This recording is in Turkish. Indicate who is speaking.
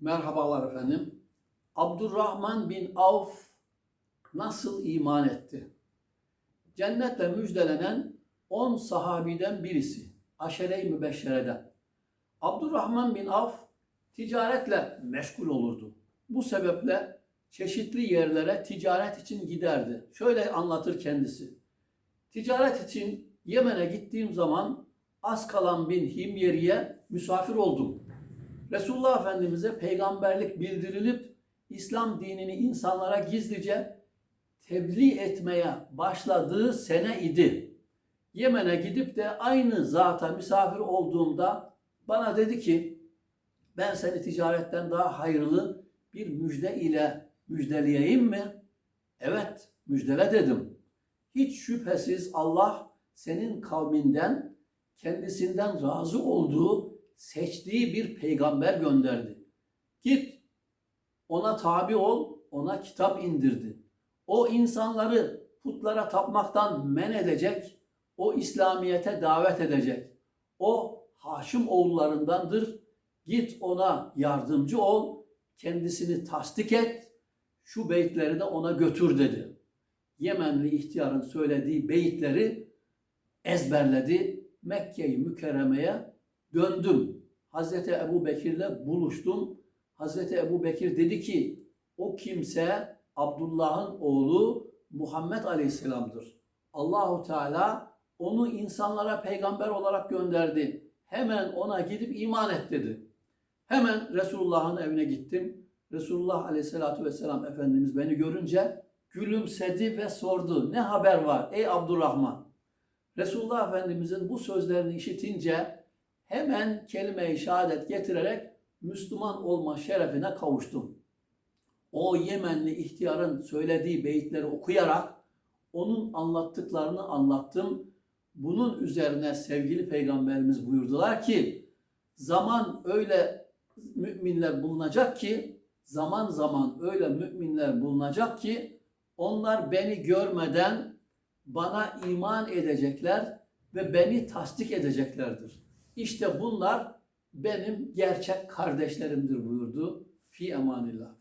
Speaker 1: Merhabalar efendim. Abdurrahman bin Avf nasıl iman etti? Cennetle müjdelenen 10 sahabiden birisi. Aşere-i Mübeşşere'den. Abdurrahman bin Avf ticaretle meşgul olurdu. Bu sebeple çeşitli yerlere ticaret için giderdi. Şöyle anlatır kendisi. Ticaret için Yemen'e gittiğim zaman Askalan bin Himyeri'ye misafir oldum. Resulullah Efendimiz'e peygamberlik bildirilip İslam dinini insanlara gizlice tebliğ etmeye başladığı sene idi. Yemen'e gidip de aynı zata misafir olduğumda bana dedi ki ben seni ticaretten daha hayırlı bir müjde ile müjdeleyeyim mi? Evet, müjdele dedim. Hiç şüphesiz Allah senin kavminden kendisinden razı olduğu seçtiği bir peygamber gönderdi. Git ona tabi ol, ona kitap indirdi. O insanları putlara tapmaktan men edecek, o İslamiyete davet edecek. O Haşim oğullarındandır. Git ona yardımcı ol, kendisini tasdik et, şu beyitleri de ona götür dedi. Yemenli ihtiyarın söylediği beyitleri ezberledi. Mekke-i Mükerreme'ye döndüm. Hazreti Ebu Bekir'le buluştum. Hazreti Ebu Bekir dedi ki o kimse Abdullah'ın oğlu Muhammed Aleyhisselam'dır. Allahu Teala onu insanlara peygamber olarak gönderdi. Hemen ona gidip iman et dedi. Hemen Resulullah'ın evine gittim. Resulullah Aleyhisselatü Vesselam Efendimiz beni görünce gülümsedi ve sordu. Ne haber var ey Abdurrahman? Resulullah Efendimizin bu sözlerini işitince hemen kelime-i şehadet getirerek Müslüman olma şerefine kavuştum. O Yemenli ihtiyarın söylediği beyitleri okuyarak onun anlattıklarını anlattım. Bunun üzerine sevgili peygamberimiz buyurdular ki zaman öyle müminler bulunacak ki zaman zaman öyle müminler bulunacak ki onlar beni görmeden bana iman edecekler ve beni tasdik edeceklerdir. İşte bunlar benim gerçek kardeşlerimdir buyurdu. Fi emanillah.